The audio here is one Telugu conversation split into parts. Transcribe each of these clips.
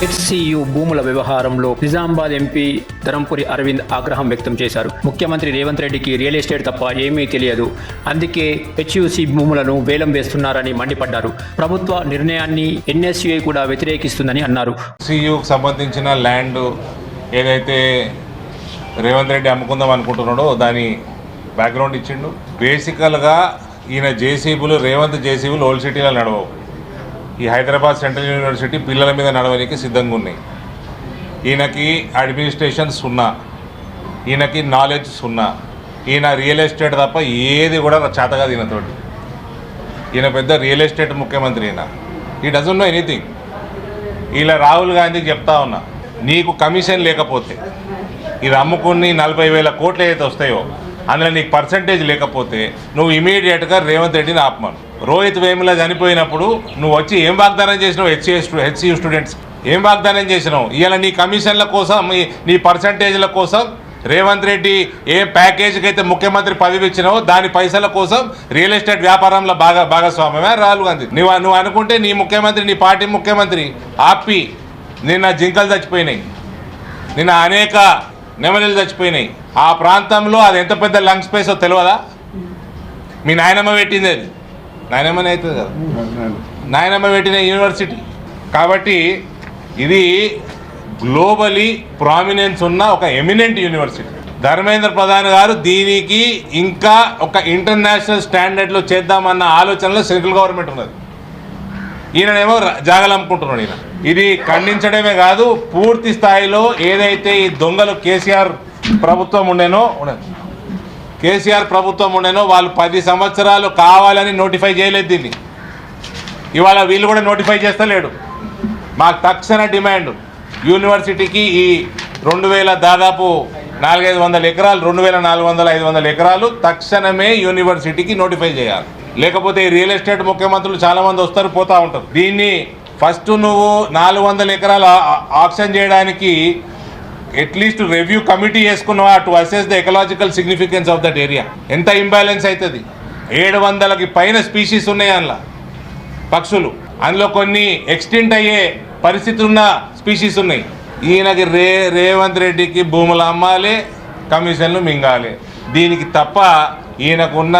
హెచ్సియు భూముల వ్యవహారంలో నిజామాబాద్ ఎంపీ ధరంపురి అరవింద్ ఆగ్రహం వ్యక్తం చేశారు. ముఖ్యమంత్రి రేవంత్ రెడ్డికి రియల్ ఎస్టేట్ తప్ప ఏమీ తెలియదు. అందుకే హెచ్యుసి భూములను వేలం వేస్తున్నారని మండిపడ్డారు. ప్రభుత్వ నిర్ణయాన్ని ఎన్ఎస్యుఐ కూడా వ్యతిరేకిస్తుందని అన్నారు. సియుకి సంబంధించిన ల్యాండ్ ఏదైతే రేవంత్ రెడ్డి అమ్ముకుందాం అనుకుంటున్నాడో దాని బ్యాక్గ్రౌండ్ ఇచ్చిండు. బేసికల్గా ఈయన జేసీబులు రేవంత్ జేసీబులు ఓల్డ్ సిటీలో నడవవు. ఈ హైదరాబాద్ సెంట్రల్ యూనివర్సిటీ పిల్లల మీద నడవడానికి సిద్ధంగా ఉన్నాయి. ఈయనకి అడ్మినిస్ట్రేషన్ సున్నా ఈయనకి నాలెడ్జ్ సున్నా ఈయన రియల్ ఎస్టేట్ తప్ప ఏది కూడా చేతగాదు ఈయనతోటి ఈయన పెద్ద రియల్ ఎస్టేట్ ముఖ్యమంత్రి ఈయన. ఈ డజన్ నో ఎనీథింగ్ ఇలా రాహుల్ గాంధీకి చెప్తా ఉన్నా నీకు కమిషన్ లేకపోతే ఇది అమ్ముకుని నలభై వేల కోట్లు ఏదైతే వస్తాయో అందులో నీకు పర్సంటేజ్ లేకపోతే నువ్వు ఇమీడియట్గా రేవంత్ రెడ్డిని ఆపమను. రోహిత్ వేముల చనిపోయినప్పుడు నువ్వు వచ్చి ఏం వాగ్దానం చేసినావు? హెచ్సి హెచ్సియు స్టూడెంట్స్ ఏం వాగ్దానం చేసినావు? ఇవాళ నీ కమిషన్ల కోసం నీ- నీ పర్సంటేజ్ల కోసం రేవంత్ రెడ్డి ఏ ప్యాకేజీకి అయితే ముఖ్యమంత్రి పదవి ఇచ్చినావో దాని పైసల కోసం రియల్ ఎస్టేట్ వ్యాపారంలో బాగా భాగస్వామ్యమే రాహుల్ గాంధీ. నువ్వు నువ్వు అనుకుంటే నీ ముఖ్యమంత్రి నీ పార్టీ ముఖ్యమంత్రి ఆపి నిన్న జింకలు చచ్చిపోయినాయి. నిన్న అనేక నెమలిలు చచ్చిపోయినాయి. ఆ ప్రాంతంలో అది ఎంత పెద్ద లంగ్ స్పేసో తెలియదా మీ నాయనమ్మ పెట్టింది అది. నాయనమ్మనే అవుతుంది కదా? నాయనమ్మ పెట్టిన యూనివర్సిటీ. కాబట్టి ఇది గ్లోబలీ ప్రామినెన్స్ ఉన్న ఒక ఎమినెంట్ యూనివర్సిటీ. ధర్మేంద్ర ప్రధాన్ గారు దీనికి ఇంకా ఒక ఇంటర్నేషనల్ స్టాండర్డ్లో చేద్దామన్న ఆలోచనలో సెంట్రల్ గవర్నమెంట్ ఉన్నది. ఈయననేమో ర- జాగలు అమ్ముకుంటున్నాడు ఈయన. ఇది ఖండించడమే కాదు పూర్తి స్థాయిలో ఏదైతే ఈ దొంగలు కేసీఆర్ ప్రభుత్వం ఉండేనో ఉండదు కేసీఆర్ ప్రభుత్వం ఉండేనో వాళ్ళు పది సంవత్సరాలు కావాలని నోటిఫై చేయలేదు దీన్ని. ఇవాళ వీళ్ళు కూడా నోటిఫై చేస్తలేడు. మాకు తక్షణ డిమాండ్. యూనివర్సిటీకి ఈ రెండు వేల దాదాపు నాలుగైదు వందల ఎకరాలు రెండు వేల నాలుగు వందల ఐదు వందల ఎకరాలు తక్షణమే యూనివర్సిటీకి నోటిఫై చేయాలి. లేకపోతే రియల్ ఎస్టేట్ ముఖ్యమంత్రులు చాలామంది వస్తారు పోతూ ఉంటారు. దీన్ని ఫస్ట్ నువ్వు నాలుగు వందల ఎకరాలు ఆప్షన్ చేయడానికి at least review committee వేసుకున్నావా to assess the ecological significance of that area ఎంత ఇంబ్యాలెన్స్ అవుతుంది ఏడు వందలకి పైన స్పీషీస్ ఉన్నాయి అందులో. పక్షులు. అందులో కొన్ని ఎక్స్టెంట్ అయ్యే పరిస్థితి ఉన్న స్పీషీస్ ఉన్నాయి. ఈయనకి రే రేవంత్ రెడ్డికి భూములు అమ్మాలి కమిషన్లు మింగాలి. దీనికి తప్ప ఈయనకు ఉన్న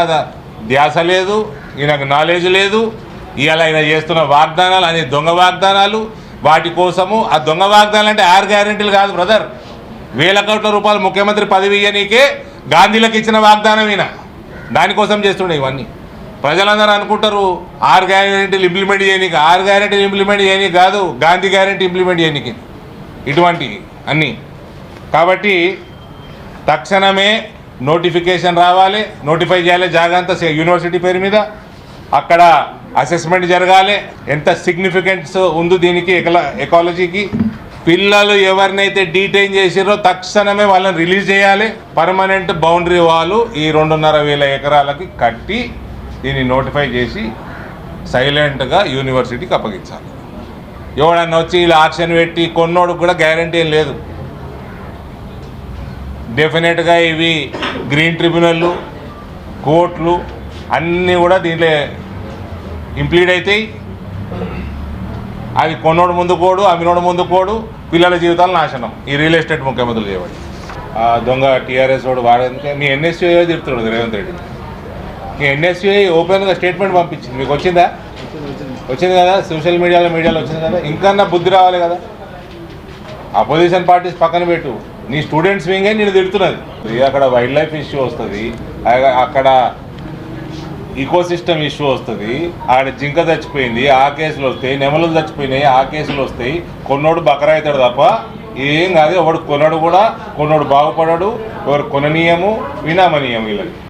ధ్యాస లేదు ఈయనకు నాలెడ్జ్ లేదు ఇవాళ ఆయన చేస్తున్న వాగ్దానాలు అనే దొంగ వాగ్దానాలు. వాటి కోసము ఆ దొంగ వాగ్దానాలు అంటే ఆరు గ్యారెంటీలు కాదు బ్రదర్ వేల కోట్ల రూపాయలు ముఖ్యమంత్రి పదవి ఇయ్యనీకే గాంధీలకు ఇచ్చిన వాగ్దానం ఈయన. దానికోసం చేస్తుండే ఇవన్నీ. ప్రజలందరూ అనుకుంటారు ఆరు గ్యారెంటీలు ఇంప్లిమెంట్ చేయనీకి. ఆరు గ్యారెంటీలు ఇంప్లిమెంట్ చేయనీకి కాదు గాంధీ గ్యారెంటీ ఇంప్లిమెంట్ చేయనీకి. ఇటువంటి అన్నీ. కాబట్టి తక్షణమే నోటిఫికేషన్ రావాలి నోటిఫై చేయాలి జాగంతా సే- యూనివర్సిటీ పేరు మీద. అక్కడ అసెస్మెంట్ జరగాలి. ఎంత సిగ్నిఫికెన్స్ ఉందో దీనికి ఎకాలజీకి పిల్లలు ఎవరినైతే డీటైన్ చేసిరో తక్షణమే వాళ్ళని రిలీజ్ చేయాలి. పర్మనెంట్ బౌండరీ వాళ్ళు ఈ రెండున్నర వేల ఎకరాలకి కట్టి దీన్ని నోటిఫై చేసి సైలెంట్గా యూనివర్సిటీకి అప్పగించాలి. ఎవడన్నా వచ్చి ఇలా ఆక్షన్ పెట్టి కొన్నోడు కూడా గ్యారంటీ ఏం లేదు. డెఫినెట్గా ఇవి గ్రీన్ ట్రిబ్యునల్లు కోర్టులు అన్నీ కూడా దీంట్లో ఇంప్లీడ్ అవుతాయి అది కొన్నోడు ముందు కోడు అమ్మినోడు ముందు కోడు పిల్లల జీవితాలు నాశనం. ఈ రియల్ ఎస్టేట్ ముఖ్యమంత్రులు చేయబడి. ఆ దొంగ టీఆర్ఎస్ వాడు వాడేందుకే మీ ఎన్ఎస్యూఏ తిడుతున్నాడు రేవంత్ రెడ్డి. మీ ఎన్ఎస్యూఏ ఓపెన్గా స్టేట్మెంట్ పంపించింది. మీకు వచ్చిందా? వచ్చింది కదా? సోషల్ మీడియాలో మీడియాలో వచ్చింది కదా? ఇంకా బుద్ధి రావాలి కదా? అపోజిషన్ పార్టీస్ పక్కన పెట్టు. నీ స్టూడెంట్స్ వింగే నేను తిడుతున్నది. అక్కడ వైల్డ్ లైఫ్ ఇష్యూ వస్తుంది అక్కడ- అక్కడ ఇష్యూ వస్తుంది. ఆడ జింక చచ్చిపోయింది ఆ కేసులు వస్తాయి నెమలు చచ్చిపోయినాయి ఆ కేసులు వస్తాయి. కొన్నోడు బకరా అవుతాడు తప్ప ఏం కాదు. ఎవడు కొనడు కూడా కొన్నోడు బాగుపడడు ఎవరు కొననీయము వినామనీయం వీళ్ళకి.